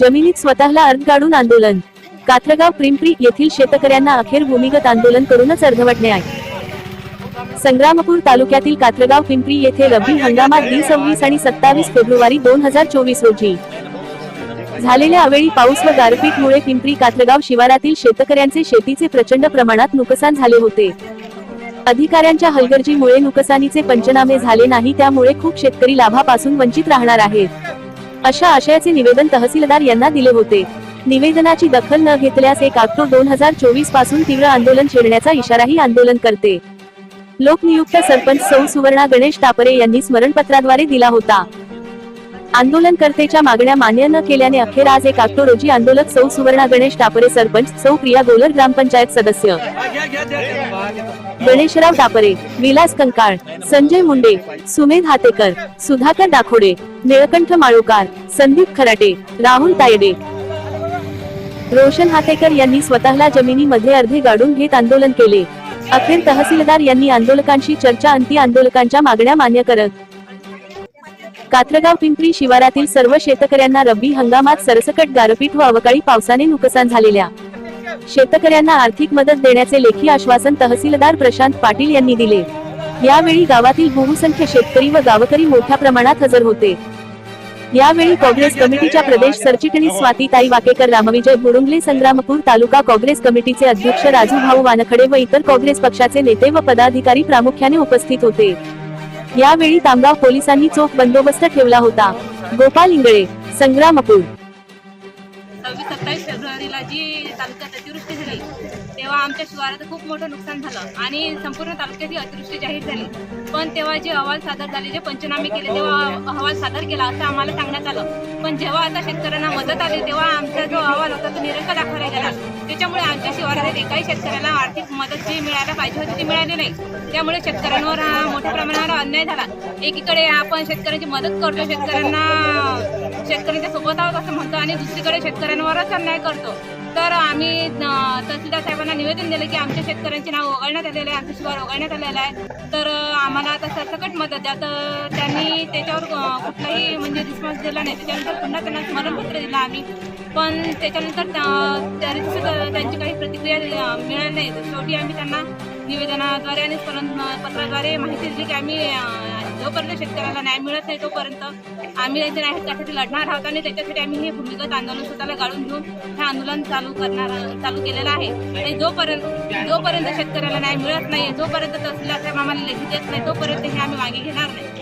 जमिनीत स्वतःला अर्ध काढून आंदोलन. कात्रगाव पिंपरी येथील शेतकऱ्यांना अखेर भूमिगत आंदोलन करूनच अर्धवटणे आहे. संग्रामपूर तालुक्यातील कात्रगाव पिंपरी येथे रब्बी हंगामात वीस सव्वीस आणि सत्तावीस फेब्रुवारी दोन हजार चोवीस रोजी. झालेल्या अवेळी पाऊस व गारपीटमुळे पिंपरी कात्रगाव शिवारातील शेतकऱ्यांचे शेतीचे प्रचंड प्रमाणात नुकसान झाले होते. अधिकाऱ्यांच्या हलगर्जीमुळे नुकसानीचे पंचनामे झाले नाही त्यामुळे खूप शेतकरी लाभापासून वंचित राहणार आहेत. अशा आशयाचे निवेदन तहसीलदार यांना दिले होते. निवेदनाची दखल न घेतल्यास एक ऑक्टोबर दोन हजार चोवीसपासून तीव्र आंदोलन छेडण्याचा इशाराही आंदोलन करते. लोकनियुक्त सरपंच सौ सुवर्णा गणेश तापरे यांनी स्मरणपत्राद्वारे दिला होता. आंदोलनकर्तेच्या मागण्या मान्य न केल्याने अखेर आज एक ऑक्टोबर रोजी आंदोलक सौ सुवर्णा गणेश टापरे सरपंच सौ प्रिया गोलर ग्रामपंचायत सदस्य. गणेशराव टापरे विलास कंकाळ संजय मुंडे सुमेध हातेकर सुधाकर दाखोडे निळकंठ माळुकार संदीप खराटे राहुल तायडे. रोशन हातेकर यांनी स्वतःला जमिनीमध्ये अर्धे गाडून घेत आंदोलन केले. अखेर तहसीलदार यांनी आंदोलकांशी चर्चा अंती आंदोलकांच्या मागण्या मान्य करत कात्रगाव पिंपरी शिवारातील सर्व शेतकऱ्यांना रब्बी हंगामात सरसकट गारपीट व अवकाळी पावसाने नुकसान झालेल्या. शेतकऱ्यांना आर्थिक मदत देण्याचे लेखी आश्वासन तहसीलदार प्रशांत पाटील यांनी दिले. यावेळी गावातील बहुसंख्य शेतकरी व गावकरी मोठ्या प्रमाणात हजर होते. यावेळी काँग्रेस कमिटीच्या प्रदेश सरचिटणीस स्वातीताई वाकेकर रामविजय बुडुंगले संग्रामपूर तालुका काँग्रेस कमिटीचे अध्यक्ष राजू भाऊ वानखडे व इतर काँग्रेस पक्षाचे नेते व पदाधिकारी प्रामुख्याने उपस्थित होते. यावेळी तामगाव पोलिसांनी चोख बंदोबस्त ठेवला होता. गोपाल इंगळे संग्रामपूर. सव्वीस सत्तावीस फेब्रुवारीला जी तालुक्यात अतिवृष्टी झाली तेव्हा आमच्या शिवाराचं खूप मोठं नुकसान झालं आणि संपूर्ण तालुक्यात ही अतिवृष्टी जाहीर झाली. पण तेव्हा जे अहवाल सादर झाले जे पंचनामे केले तेव्हा अहवाल सादर केला असं आम्हाला सांगण्यात आलं. पण जेव्हा आता शेतकऱ्यांना मदत आली तेव्हा आमचा जो अहवाल होता तो निरंक दाखवला गेला. त्याच्यामुळे आमच्या शिवारातील एकाही शेतकऱ्याला आर्थिक मदत जी मिळायला पाहिजे होती ती मिळाली नाही. त्यामुळे शेतकऱ्यांवर हा मोठ्या प्रमाणावर अन्याय झाला. एकीकडे आपण शेतकऱ्यांची मदत करतो शेतकऱ्यांना शेतकऱ्यांच्या सोबत आहोत असं म्हणतो आणि दुसरीकडे शेतकऱ्यांना शेतकऱ्यांवरच अन्याय करतो. तर आम्ही तहसीलदार साहेबांना निवेदन दिलं की आमच्या शेतकऱ्यांचे नाव वगळण्यात आलेलं आहे आमचं शिवार वगळण्यात आलेलं आहे. तर आम्हाला आता सरसकट मदत द्या. तर त्यांनी त्याच्यावर कुठलाही त्यांना रिस्पॉन्स दिला नाही त्याच्यानंतर पुन्हा त्यांना स्मरणपत्र दिलं आम्ही. पण त्याच्यानंतर त्या- त्यांची काही प्रतिक्रिया मिळाली नाही. शेवटी आम्ही त्यांना निवेदनाद्वारे आणि स्मरणपत्राद्वारे माहिती दिली की आम्ही जोपर्यंत शेतकऱ्याला न्याय मिळत नाही तोपर्यंत आम्ही त्यांच्या न्यायासाठी लढणार आहोत आणि त्याच्यासाठी आम्ही हे भूमिगत आंदोलन स्वतःला गाळून घेऊन हे आंदोलन चालू करणार चालू केलेलं आहे. आणि जोपर्यंत जोपर्यंत शेतकऱ्याला न्याय मिळत नाही जोपर्यंत तहसीलदार साहेब आम्हाला लेखी देत नाही तोपर्यंत हे आम्ही मागे घेणार नाही.